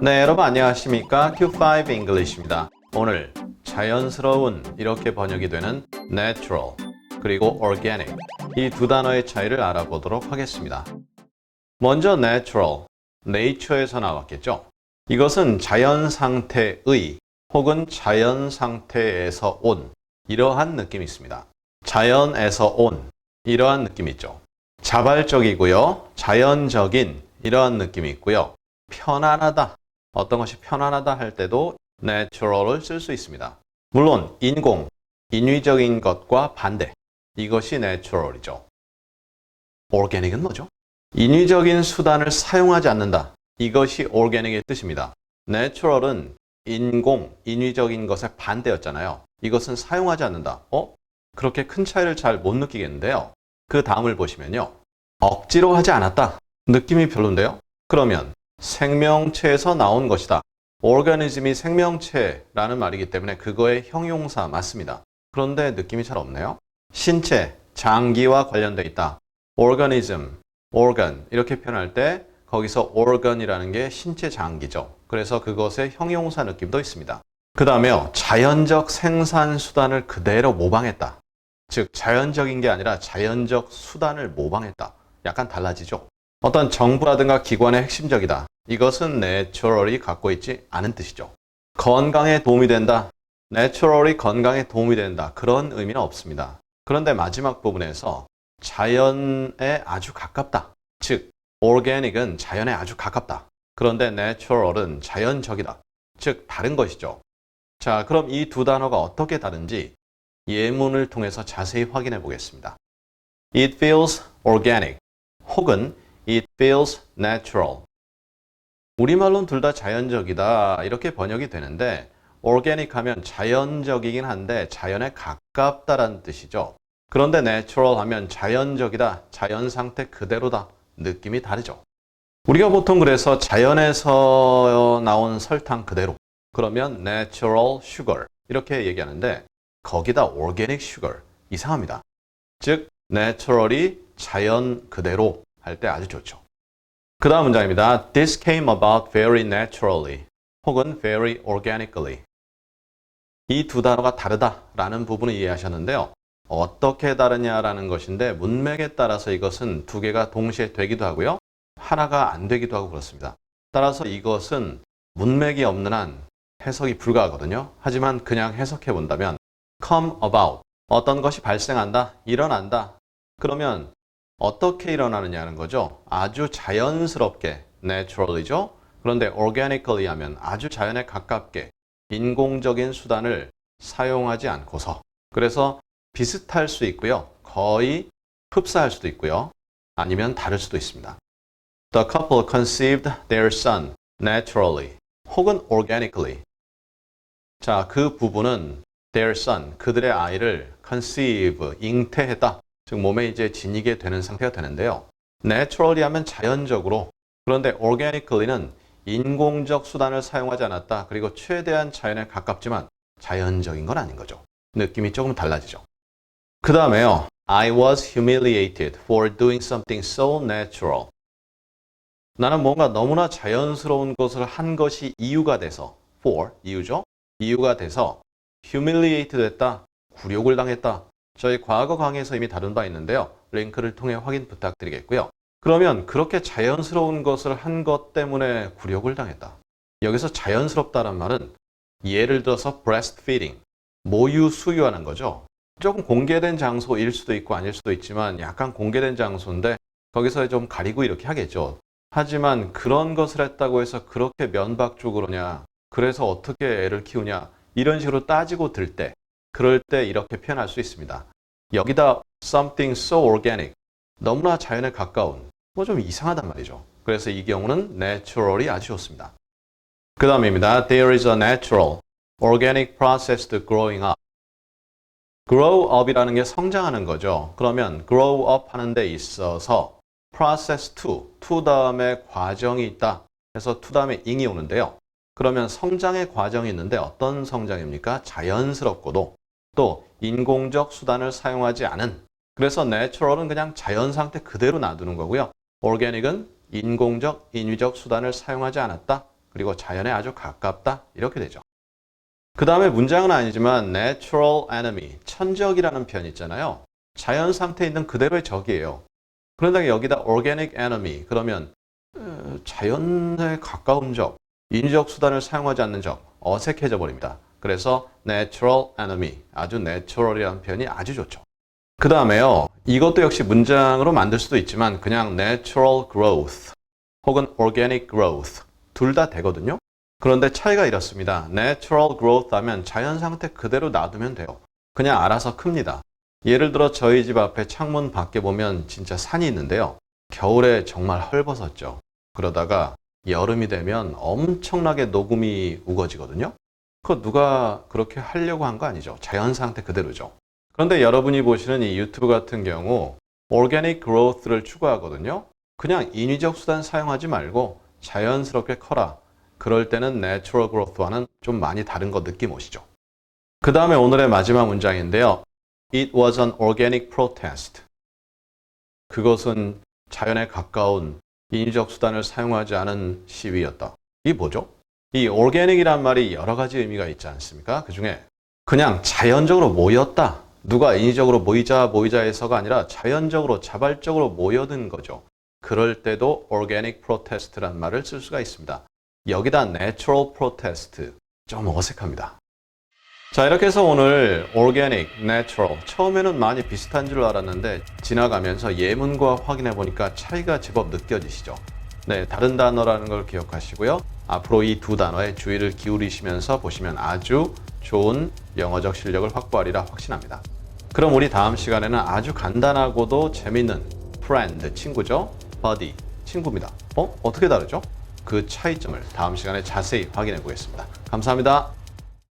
네, 여러분 안녕하십니까? Q5 English입니다. 오늘 자연스러운 이렇게 번역이 되는 natural 그리고 organic 이 두 단어의 차이를 알아보도록 하겠습니다. 먼저 natural, nature에서 나왔겠죠. 이것은 자연 상태의 혹은 자연 상태에서 온 이러한 느낌이 있습니다. 자연에서 온 이러한 느낌이 있죠. 자발적이고요. 자연적인 이러한 느낌이 있고요. 편안하다. 어떤 것이 편안하다 할 때도 natural을 쓸 수 있습니다. 물론 인공, 인위적인 것과 반대. 이것이 natural이죠. organic은 뭐죠? 인위적인 수단을 사용하지 않는다. 이것이 organic의 뜻입니다. natural은 인공, 인위적인 것의 반대였잖아요. 이것은 사용하지 않는다. 어? 그렇게 큰 차이를 잘 못 느끼겠는데요. 그 다음을 보시면요. 억지로 하지 않았다. 느낌이 별론데요? 그러면 생명체에서 나온 것이다. organism이 생명체라는 말이기 때문에 그거의 형용사 맞습니다. 그런데 느낌이 잘 없네요. 신체, 장기와 관련돼 있다. organism, organ 이렇게 표현할 때 거기서 organ이라는 게 신체 장기죠. 그래서 그것의 형용사 느낌도 있습니다. 그 다음에요. 자연적 생산 수단을 그대로 모방했다. 즉 자연적인 게 아니라 자연적 수단을 모방했다. 약간 달라지죠. 어떤 정부라든가 기관의 핵심적이다. 이것은 naturally 갖고 있지 않은 뜻이죠. 건강에 도움이 된다. naturally 건강에 도움이 된다. 그런 의미는 없습니다. 그런데 마지막 부분에서 자연에 아주 가깝다. 즉 organic은 자연에 아주 가깝다. 그런데 natural은 자연적이다. 즉 다른 것이죠. 자, 그럼 이 두 단어가 어떻게 다른지 예문을 통해서 자세히 확인해 보겠습니다. It feels organic 혹은 It feels natural. 우리말로는 둘 다 자연적이다 이렇게 번역이 되는데 organic 하면 자연적이긴 한데 자연에 가깝다라는 뜻이죠. 그런데 natural 하면 자연적이다, 자연 상태 그대로다 느낌이 다르죠. 우리가 보통 그래서 자연에서 나온 설탕 그대로 그러면 natural sugar 이렇게 얘기하는데 거기다 organic sugar 이상합니다. 즉 naturally 자연 그대로 할 때 아주 좋죠. 그 다음 문장입니다. This came about very naturally 혹은 very organically 이 두 단어가 다르다라는 부분을 이해하셨는데요. 어떻게 다르냐라는 것인데 문맥에 따라서 이것은 두 개가 동시에 되기도 하고요. 하나가 안 되기도 하고 그렇습니다. 따라서 이것은 문맥이 없는 한 해석이 불가하거든요. 하지만 그냥 해석해 본다면 come about 어떤 것이 발생한다, 일어난다. 그러면 어떻게 일어나느냐는 거죠. 아주 자연스럽게 naturally죠. 그런데 organically 하면 아주 자연에 가깝게 인공적인 수단을 사용하지 않고서 그래서 비슷할 수 있고요. 거의 흡사할 수도 있고요. 아니면 다를 수도 있습니다. The couple conceived their son naturally 혹은 organically. 자, 그 부부는 their son, 그들의 아이를 conceive, 잉태했다. 즉 몸에 이제 지니게 되는 상태가 되는데요. naturally 하면 자연적으로 그런데 organically는 인공적 수단을 사용하지 않았다. 그리고 최대한 자연에 가깝지만 자연적인 건 아닌 거죠. 느낌이 조금 달라지죠. 그 다음에요. I was humiliated for doing something so natural. 나는 뭔가 너무나 자연스러운 것을 한 것이 이유가 돼서 for 이유죠. 이유가 돼서 humiliate 됐다. 굴욕을 당했다. 저희 과거 강의에서 이미 다룬 바 있는데요. 링크를 통해 확인 부탁드리겠고요. 그러면 그렇게 자연스러운 것을 한 것 때문에 굴욕을 당했다. 여기서 자연스럽다는 말은 예를 들어서 breastfeeding, 모유 수유하는 거죠. 조금 공개된 장소일 수도 있고 아닐 수도 있지만 약간 공개된 장소인데 거기서 좀 가리고 이렇게 하겠죠. 하지만 그런 것을 했다고 해서 그렇게 면박적으로냐, 그래서 어떻게 애를 키우냐, 이런 식으로 따지고 들 때, 그럴 때 이렇게 표현할 수 있습니다. 여기다 something so organic, 너무나 자연에 가까운, 뭐 좀 이상하단 말이죠. 그래서 이 경우는 naturally 아주 좋습니다. 그 다음입니다. There is a natural, organic process to growing up. grow up이라는 게 성장하는 거죠. 그러면 grow up 하는 데 있어서 process to, to 다음에 과정이 있다. 그래서 to 다음에 ing이 오는데요. 그러면 성장의 과정이 있는데 어떤 성장입니까? 자연스럽고도 또 인공적 수단을 사용하지 않은 그래서 natural은 그냥 자연 상태 그대로 놔두는 거고요. organic은 인공적, 인위적 수단을 사용하지 않았다. 그리고 자연에 아주 가깝다 이렇게 되죠. 그 다음에 문장은 아니지만 natural enemy, 천적이라는 표현 있잖아요. 자연 상태에 있는 그대로의 적이에요. 그런데 여기다 organic enemy 그러면 어, 자연에 가까운 적, 인위적 수단을 사용하지 않는 적 어색해져 버립니다. 그래서 natural enemy, 아주 natural이라는 표현이 아주 좋죠. 그 다음에요. 이것도 역시 문장으로 만들 수도 있지만 그냥 natural growth 혹은 organic growth 둘 다 되거든요. 그런데 차이가 이렇습니다. natural growth 하면 자연 상태 그대로 놔두면 돼요. 그냥 알아서 큽니다. 예를 들어 저희 집 앞에 창문 밖에 보면 진짜 산이 있는데요. 겨울에 정말 헐벗었죠. 그러다가 여름이 되면 엄청나게 녹음이 우거지거든요. 그거 누가 그렇게 하려고 한 거 아니죠. 자연 상태 그대로죠. 그런데 여러분이 보시는 이 유튜브 같은 경우 organic growth를 추구하거든요. 그냥 인위적 수단 사용하지 말고 자연스럽게 커라. 그럴 때는 natural growth와는 좀 많이 다른 거 느낌 오시죠? 그 다음에 오늘의 마지막 문장인데요. It was an organic protest. 그것은 자연에 가까운 인위적 수단을 사용하지 않은 시위였다. 이 뭐죠? 이 organic이란 말이 여러 가지 의미가 있지 않습니까? 그 중에 그냥 자연적으로 모였다. 누가 인위적으로 모이자 모이자 해서가 아니라 자연적으로 자발적으로 모여든 거죠. 그럴 때도 organic protest란 말을 쓸 수가 있습니다. 여기다 natural protest 좀 어색합니다. 자 이렇게 해서 오늘 organic, natural 처음에는 많이 비슷한 줄 알았는데 지나가면서 예문과 확인해 보니까 차이가 제법 느껴지시죠? 네, 다른 단어라는 걸 기억하시고요. 앞으로 이 두 단어에 주의를 기울이시면서 보시면 아주 좋은 영어적 실력을 확보하리라 확신합니다. 그럼 우리 다음 시간에는 아주 간단하고도 재밌는 friend, 친구죠? buddy, 친구입니다. 어? 어떻게 다르죠? 그 차이점을 다음 시간에 자세히 확인해 보겠습니다. 감사합니다.